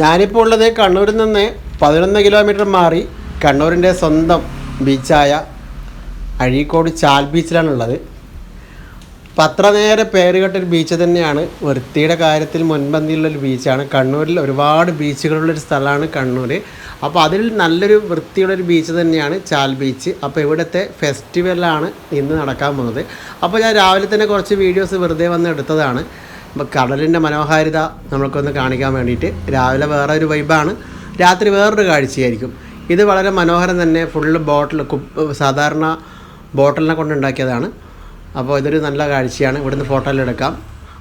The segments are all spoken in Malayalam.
ഞാനിപ്പോൾ ഉള്ളത് കണ്ണൂരിൽ നിന്ന് പതിനൊന്ന് കിലോമീറ്റർ മാറി കണ്ണൂരിന്റെ സ്വന്തം ബീച്ചായ അഴീക്കോട് ചാൽ ബീച്ചിലാണുള്ളത് അപ്പം അത്ര നേരെ പേരുകെട്ടൊരു ബീച്ച് തന്നെയാണ്. വൃത്തിയുടെ കാര്യത്തിൽ മുൻപന്തിയിലുള്ളൊരു ബീച്ചാണ് കണ്ണൂരിൽ ഒരുപാട് ബീച്ചുകളുള്ളൊരു സ്ഥലമാണ് കണ്ണൂർ അപ്പോൾ അതിൽ നല്ലൊരു വൃത്തിയുള്ളൊരു ബീച്ച് തന്നെയാണ് ചാൽ ബീച്ച് അപ്പോൾ ഇവിടുത്തെ ഫെസ്റ്റിവലാണ് ഇന്ന് നടക്കാൻ പോകുന്നത്. അപ്പോൾ ഞാൻ രാവിലെ തന്നെ കുറച്ച് വീഡിയോസ് വെറുതെ വന്ന് എടുത്തതാണ്. അപ്പോൾ കടലിന്റെ മനോഹാരിത നമ്മൾക്കൊന്ന് കാണിക്കാൻ വേണ്ടിയിട്ട് രാവിലെ വേറെ ഒരു വൈബാണ് രാത്രി വേറൊരു കാഴ്ചയായിരിക്കും. ഇത് വളരെ മനോഹരം തന്നെ ഫുള്ള് ബോട്ടിൽ സാധാരണ ബോട്ടിലിനെ കൊണ്ടുണ്ടാക്കിയതാണ് അപ്പോൾ ഇതൊരു നല്ല കാഴ്ചയാണ്. ഇവിടുന്ന് ഫോട്ടോയിൽ എടുക്കാം.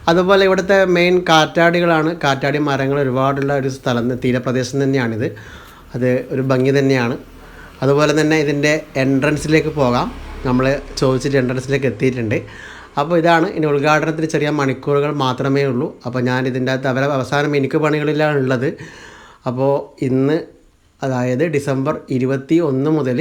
അതുപോലെ ഇവിടുത്തെ മെയിൻ കാറ്റാടികളാണ്. കാറ്റാടി മരങ്ങൾ ഒരുപാടുള്ള ഒരു സ്ഥലം തീരപ്രദേശം തന്നെയാണിത്. അത് ഒരു ഭംഗി തന്നെയാണ്. അതുപോലെ തന്നെ ഇതിന്റെ എൻട്രൻസിലേക്ക് പോകാം. നമ്മൾ ചോദിച്ചിട്ട് എൻട്രൻസിലേക്ക് എത്തിയിട്ടുണ്ട്. അപ്പോൾ ഇതാണ് ഇനി ഉദ്ഘാടനത്തിന് ചെറിയ മണിക്കൂറുകൾ മാത്രമേ ഉള്ളൂ. അപ്പോൾ ഞാൻ ഇതിന്റെ അകത്ത് അവരെ അവസാനം എനിക്ക് പണികളിലാണ് ഉള്ളത്. അപ്പോൾ ഇന്ന് അതായത് ഡിസംബർ ഇരുപത്തി ഒന്ന് മുതൽ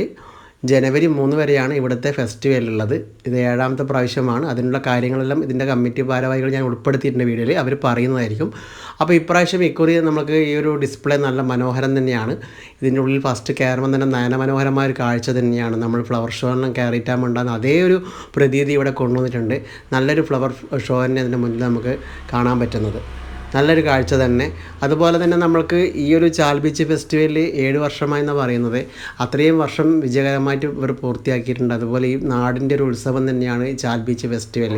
ജനുവരി മൂന്ന് വരെയാണ് ഇവിടുത്തെ ഫെസ്റ്റിവൽ ഉള്ളത്. ഇത് ഏഴാമത്തെ പ്രാവശ്യമാണ്. അതിനുള്ള കാര്യങ്ങളെല്ലാം ഇതിന്റെ കമ്മിറ്റി ഭാരവാഹികൾ ഞാൻ ഉൾപ്പെടുത്തിയിട്ടുണ്ട് വീഡിയോയിൽ. അവർ പറയുന്നതായിരിക്കും. അപ്പോൾ ഇപ്രാവശ്യം ഇക്കുറി നമുക്ക് ഈ ഒരു ഡിസ്പ്ലേ നല്ല മനോഹരം തന്നെയാണ്. ഇതിന്റെ ഉള്ളിൽ ഫസ്റ്റ് കയറുമ്പോൾ തന്നെ നയനമനോഹരമായ ഒരു കാഴ്ച തന്നെയാണ്. നമ്മൾ ഫ്ലവർ ഷോയിലും കയറിയിട്ടാകുമ്പോൾ അതേ ഒരു പ്രതീതി ഇവിടെ കൊണ്ടുവന്നിട്ടുണ്ട്. നല്ലൊരു ഫ്ലവർ ഷോ തന്നെ അതിന്റെ മുന്നിൽ നമുക്ക് കാണാൻ പറ്റുന്നത്. നല്ലൊരു കാഴ്ച തന്നെ. അതുപോലെ തന്നെ നമ്മൾക്ക് ഈ ഒരു ചാൽ ബീച്ച് ഫെസ്റ്റിവലിൽ ഏഴ് വർഷമായി എന്ന് പറയുന്നത്. അത്രയും വർഷം വിജയകരമായിട്ട് ഇവർ പൂർത്തിയാക്കിയിട്ടുണ്ട്. അതുപോലെ ഈ നാടിന്റെ ഒരു ഉത്സവം തന്നെയാണ് ചാൽ ബീച്ച് ഫെസ്റ്റിവൽ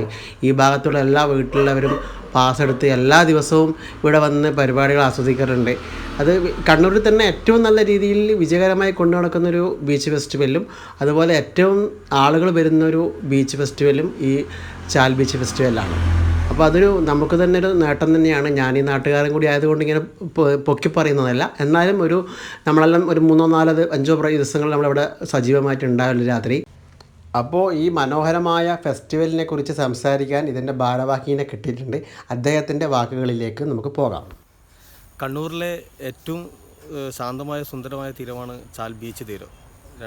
ഈ ഭാഗത്തുള്ള എല്ലാ വീട്ടിലുള്ളവരും പാസ് എടുത്ത് എല്ലാ ദിവസവും ഇവിടെ വന്ന് പരിപാടികൾ ആസ്വദിക്കാറുണ്ട്. അത് കണ്ണൂരിൽ തന്നെ ഏറ്റവും നല്ല രീതിയിൽ വിജയകരമായി കൊണ്ടു നടക്കുന്നൊരു ബീച്ച് ഫെസ്റ്റിവലും അതുപോലെ ഏറ്റവും ആളുകൾ വരുന്നൊരു ബീച്ച് ഫെസ്റ്റിവലും ഈ ചാൽ ബീച്ച് ഫെസ്റ്റിവലാണ്. അപ്പോൾ അതൊരു നമുക്ക് തന്നെ ഒരു നേട്ടം തന്നെയാണ്. ഞാൻ ഈ നാട്ടുകാരൻ കൂടി ആയതുകൊണ്ട് ഇങ്ങനെ പൊക്കി പറയുന്നതല്ല. എന്നാലും ഒരു നമ്മളെല്ലാം ഒരു മൂന്നോ നാലോ അഞ്ചോ ദിവസങ്ങൾ നമ്മളിവിടെ സജീവമായിട്ട് ഉണ്ടാവില്ല രാത്രി. അപ്പോൾ ഈ മനോഹരമായ ഫെസ്റ്റിവലിനെ കുറിച്ച് സംസാരിക്കാൻ ഇതിന്റെ ഭാരവാഹിനെ കിട്ടിയിട്ടുണ്ട്. അദ്ദേഹത്തിന്റെ വാക്കുകളിലേക്ക് നമുക്ക് പോകാം. കണ്ണൂരിലെ ഏറ്റവും ശാന്തമായ സുന്ദരമായ തീരമാണ് ചാൽ ബീച്ച് തീരം.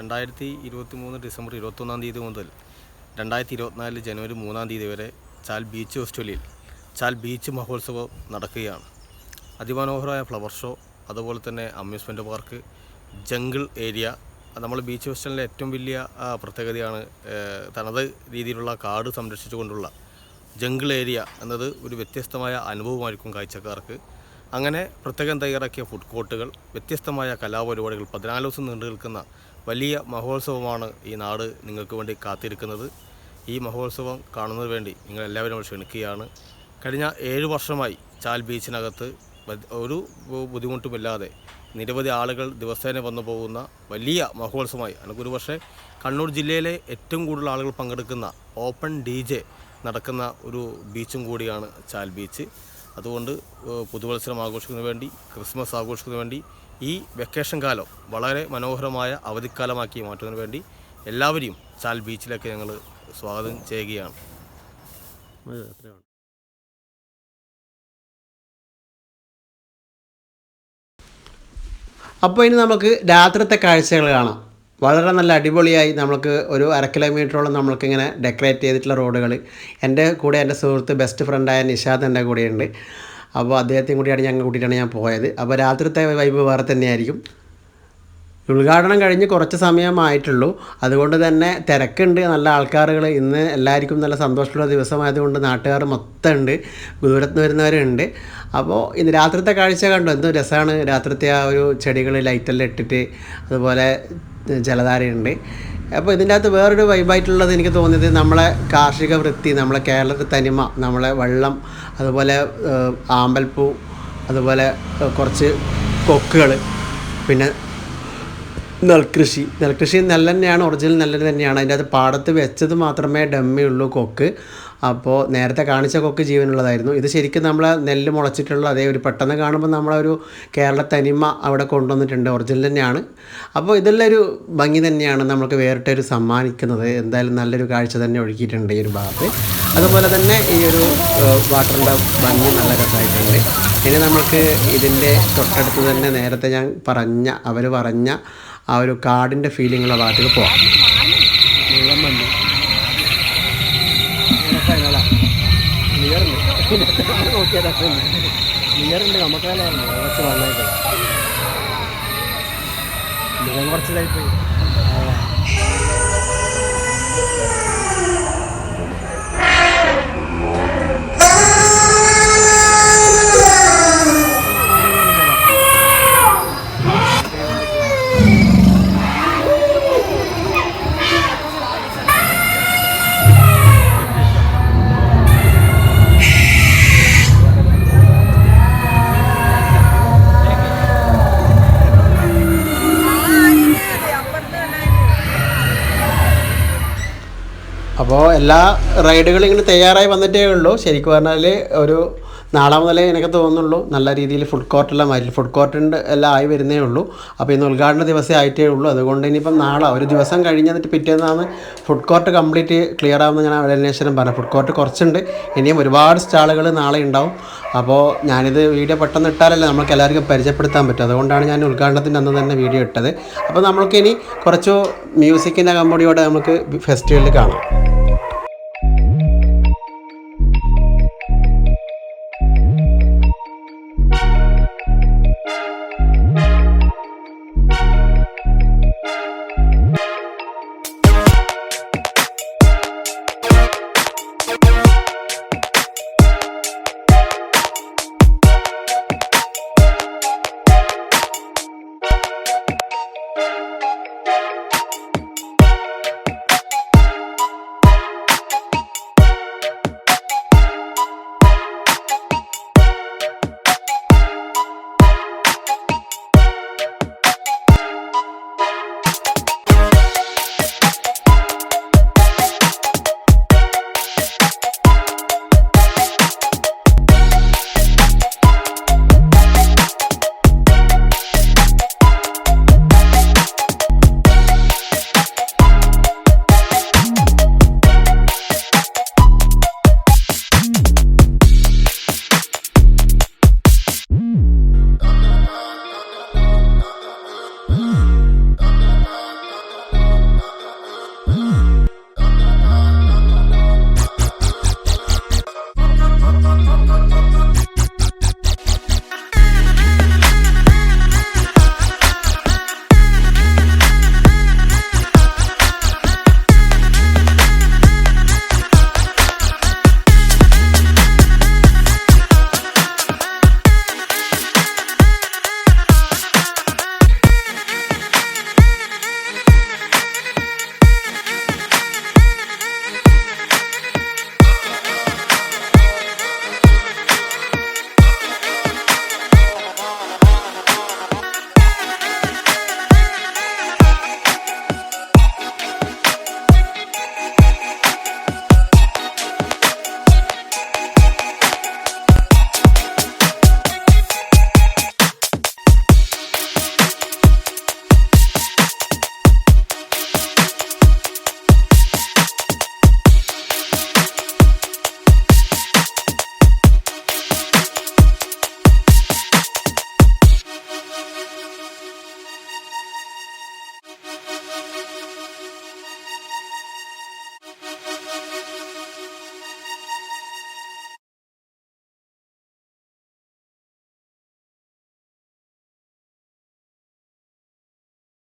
രണ്ടായിരത്തി ഇരുപത്തി മൂന്ന് ഡിസംബർ ഇരുപത്തൊന്നാം തീയതി മുതൽ രണ്ടായിരത്തി ഇരുപത്തിനാല് ജനുവരി മൂന്നാം തീയതി വരെ ചാൽ ബീച്ച് ഫെസ്റ്റിവലിൽ ചാൽ ബീച്ച് മഹോത്സവം നടക്കുകയാണ്. അതിമനോഹരമായ ഫ്ലവർ ഷോ അതുപോലെ തന്നെ അമ്യൂസ്മെന്റ് പാർക്ക് ജംഗിൾ ഏരിയ നമ്മൾ ബീച്ച് ഫെസ്റ്റിവലിലെ ഏറ്റവും വലിയ പ്രത്യേകതയാണ് തനത് രീതിയിലുള്ള കാട് സംരക്ഷിച്ചുകൊണ്ടുള്ള ജംഗിൾ ഏരിയ എന്നത് ഒരു വ്യത്യസ്തമായ അനുഭവമായിരിക്കും കാഴ്ചക്കാർക്ക്. അങ്ങനെ പ്രത്യേകം തയ്യാറാക്കിയ ഫുഡ് കോർട്ടുകൾ വ്യത്യസ്തമായ കലാപരിപാടികൾ പതിനാല് ദിവസം നീണ്ടു നിൽക്കുന്ന വലിയ മഹോത്സവമാണ് ഈ നാട് നിങ്ങൾക്ക് വേണ്ടി കാത്തിരിക്കുന്നത്. ഈ മഹോത്സവം കാണുന്നതിന് വേണ്ടി നിങ്ങളെല്ലാവരും ക്ഷണിക്കുകയാണ്. കഴിഞ്ഞ ഏഴ് വർഷമായി ചാൽ ബീച്ചിനകത്ത് ഒരു ബുദ്ധിമുട്ടുമില്ലാതെ നിരവധി ആളുകൾ ദിവസേന വന്നു പോകുന്ന വലിയ മഹോത്സവമായി. അല്ലെങ്കിൽ ഒരു പക്ഷേ കണ്ണൂർ ജില്ലയിലെ ഏറ്റവും കൂടുതൽ ആളുകൾ പങ്കെടുക്കുന്ന ഓപ്പൺ ഡി ജെ നടക്കുന്ന ഒരു ബീച്ചും കൂടിയാണ് ചാൽ ബീച്ച്. അതുകൊണ്ട് പുതുവത്സരം ആഘോഷിക്കുന്നതിന് വേണ്ടി ക്രിസ്മസ് ആഘോഷിക്കുന്നതിന് വേണ്ടി ഈ വെക്കേഷൻ കാലം വളരെ മനോഹരമായ അവധിക്കാലമാക്കി മാറ്റുന്നതിന് വേണ്ടി എല്ലാവരെയും ചാൽ ബീച്ചിലേക്ക് ഞങ്ങൾ സ്വാഗതം ചെയ്യുകയാണ്. അപ്പോൾ ഇനി നമുക്ക് രാത്രിത്തെ കാഴ്ചകൾ കാണാം. വളരെ നല്ല അടിപൊളിയായി നമുക്ക് ഒരു അര കിലോമീറ്ററോളം നമ്മൾക്കിങ്ങനെ ഡെക്കറേറ്റ് ചെയ്തിട്ടുള്ള റോഡുകൾ എന്റെ കൂടെ എന്റെ സുഹൃത്ത് ബെസ്റ്റ് ഫ്രണ്ടായ നിഷാദ് എന്റെ കൂടെയുണ്ട്. അപ്പോൾ അദ്ദേഹത്തെയും കൂടിയാണ് ഞങ്ങൾ കൂട്ടിയിട്ടാണ് ഞാൻ പോയത്. അപ്പോൾ രാത്രിത്തെ വൈബ് വേറെ തന്നെയായിരിക്കും. ഉദ്ഘാടനം കഴിഞ്ഞ് കുറച്ച് സമയമായിട്ടുള്ളൂ. അതുകൊണ്ട് തന്നെ തിരക്കുണ്ട്. നല്ല ആൾക്കാരുകൾ ഇന്ന് എല്ലാവർക്കും നല്ല സന്തോഷമുള്ള ദിവസമായതുകൊണ്ട് നാട്ടുകാർ മൊത്തം ഉണ്ട് ദൂരത്ത് നിന്ന് വരുന്നവരുണ്ട്. അപ്പോൾ ഇന്ന് രാത്രിത്തെ കാഴ്ച കണ്ടു? എന്തോ രസമാണ്. രാത്രിത്തെ ആ ഒരു ചെടികൾ ലൈറ്റെല്ലാം ഇട്ടിട്ട് അതുപോലെ ജലധാരയുണ്ട്. അപ്പോൾ ഇതിന്റെ അകത്ത് വേറൊരു വൈബായിട്ടുള്ളത് എനിക്ക് തോന്നിയത് നമ്മളെ കാർഷിക വൃത്തി നമ്മളെ കേരളത്തിൽ തനിമ നമ്മളെ വെള്ളം അതുപോലെ ആമ്പൽപ്പൂ അതുപോലെ കുറച്ച് കൊക്കുകൾ പിന്നെ നെൽകൃഷി. നെൽകൃഷി തന്നെയാണ് ഒറിജിനൽ നെല്ല് തന്നെയാണ്. അതിന്റെ അത് പാടത്ത് വെച്ചത് മാത്രമേ ഡമ്മി ഉള്ളൂ കൊക്ക്. അപ്പോൾ നേരത്തെ കാണിച്ച കൊക്ക് ജീവനുള്ളതായിരുന്നു. ഇത് ശരിക്കും നമ്മൾ നെല്ല് മുളച്ചിട്ടുള്ള അതേ ഒരു പെട്ടെന്ന് കാണുമ്പോൾ നമ്മളൊരു കേരള തനിമ അവിടെ കൊണ്ടുവന്നിട്ടുണ്ട്. ഒറിജിനൽ തന്നെയാണ്. അപ്പോൾ ഇതെല്ലാം ഒരു ഭംഗി തന്നെയാണ് നമുക്ക് വേറിട്ടൊരു സമ്മാനിക്കുന്നത്. എന്തായാലും നല്ലൊരു കാഴ്ച തന്നെ ഒഴുകിയിട്ടുണ്ട് ഈ ഒരു ഭാഗത്ത്. അതുപോലെ തന്നെ ഈ ഒരു വാട്ടറിന്റെ ഭംഗി നല്ല രസമായിട്ടുണ്ട്. ഇനി നമുക്ക് ഇതിന്റെ തൊട്ടടുത്ത് തന്നെ നേരത്തെ ഞാൻ പറഞ്ഞ അവർ പറഞ്ഞ ആ ഒരു കാടിന്റെ ഫീലിങ്ങുള്ള ഭാഗത്തേക്ക് പോവാം ഉണ്ട് നമുക്കല്ല കുറച്ച് നന്നായിട്ട് മുഖം കുറച്ച് ഇതായിപ്പോയി അപ്പോൾ എല്ലാ റൈഡുകളും ഇങ്ങനെ തയ്യാറായി വന്നിട്ടേ ഉള്ളൂ. ശരിക്കും പറഞ്ഞാൽ ഒരു നാളെ മുതലേ എനിക്ക് തോന്നുന്നുള്ളൂ നല്ല രീതിയിൽ ഫുഡ് കോർട്ടെല്ലാം ആയിരിക്കും ഫുഡ് കോർട്ടുണ്ട് എല്ലാം ആയി വരുന്നേ ഉള്ളൂ. അപ്പോൾ ഇന്ന് ഉദ്ഘാടന ദിവസമേ ആയിട്ടേ ഉള്ളൂ. അതുകൊണ്ട് ഇനിയിപ്പം നാളെ ഒരു ദിവസം കഴിഞ്ഞിട്ട് പിറ്റേന്നാണ് ഫുഡ് കോർട്ട് കംപ്ലീറ്റ് ക്ലിയർ ആവുമെന്ന് ഞാൻ അന്വേഷണം പറഞ്ഞു. ഫുഡ് കോർട്ട് കുറച്ചുണ്ട്. ഇനിയും ഒരുപാട് സ്റ്റാളുകൾ നാളെ ഉണ്ടാവും. അപ്പോൾ ഞാനിത് വീഡിയോ പെട്ടെന്ന് ഇട്ടാലല്ലേ നമുക്ക് എല്ലാവർക്കും പരിചയപ്പെടുത്താൻ പറ്റും. അതുകൊണ്ടാണ് ഞാൻ ഉദ്ഘാടനത്തിന്റെ അന്ന് തന്നെ വീഡിയോ ഇട്ടത്. അപ്പോൾ നമ്മൾക്കിനി കുറച്ച് മ്യൂസിക്കിന്റെ കമ്പോഡിയോടെ നമുക്ക് ഫെസ്റ്റിവലിൽ കാണാം.